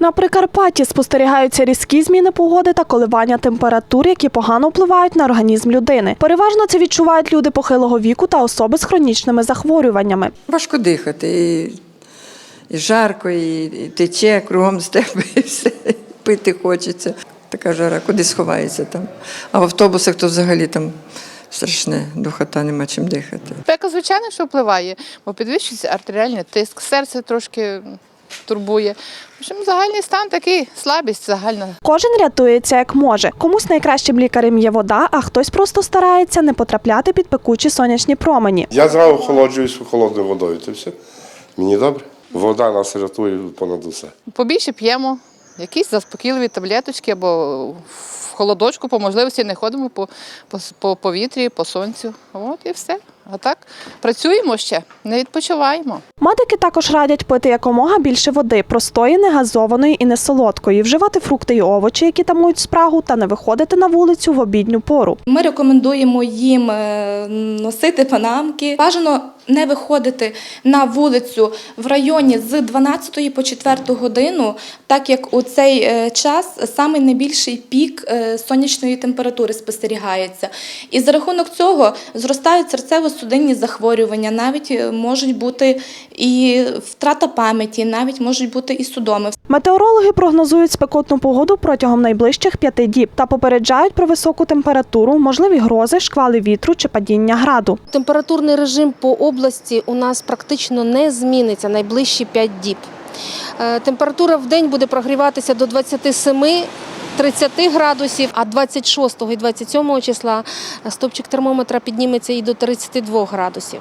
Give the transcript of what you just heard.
На Прикарпатті спостерігаються різкі зміни погоди та коливання температур, які погано впливають на організм людини. Переважно це відчувають люди похилого віку та особи з хронічними захворюваннями. Важко дихати. І, і жарко, і, і тече кругом з тебе, і все. Пити хочеться. Така жара, куди сховається там. А в автобусах то взагалі там страшне, духота, нема чим дихати. Спека, звичайно, що впливає, бо підвищується артеріальний тиск, серце трошки турбує. В общем, загальний стан такий, слабість загальна. Кожен рятується як може. Комусь найкращим лікарем є вода, а хтось просто старається не потрапляти під пекучі сонячні промені. Я зразу охолоджуюсь холодною водою, це все. Мені добре. Вода нас рятує понад усе. Побільше п'ємо, якісь заспокійливі таблеточки або холодочку, по можливості не ходимо по, по, по повітрі, по сонцю. От і все. А так працюємо ще, не відпочиваємо. Медики також радять пити якомога більше води, простої, негазованої і несолодкої, вживати фрукти і овочі, які тамують спрагу, та не виходити на вулицю в обідню пору. Ми рекомендуємо їм е, носити панамки. Бажано не виходити на вулицю в районі з 12 по 4 годину, так як у цей е, час самий найбільший пік е, сонячної температури спостерігається. І за рахунок цього зростають серцево-судинні захворювання, навіть е, можуть бути і втрата пам'яті, навіть можуть бути і судоми. Метеорологи прогнозують спекотну погоду протягом найближчих п'яти діб та попереджають про високу температуру, можливі грози, шквали вітру чи падіння граду. Температурний режим по області у нас практично не зміниться найближчі 5 діб. Е, Температура в день буде прогріватися до 27 30 градусів, а 26 і 27 числа стопчик термометра підніметься і до 32 градусів.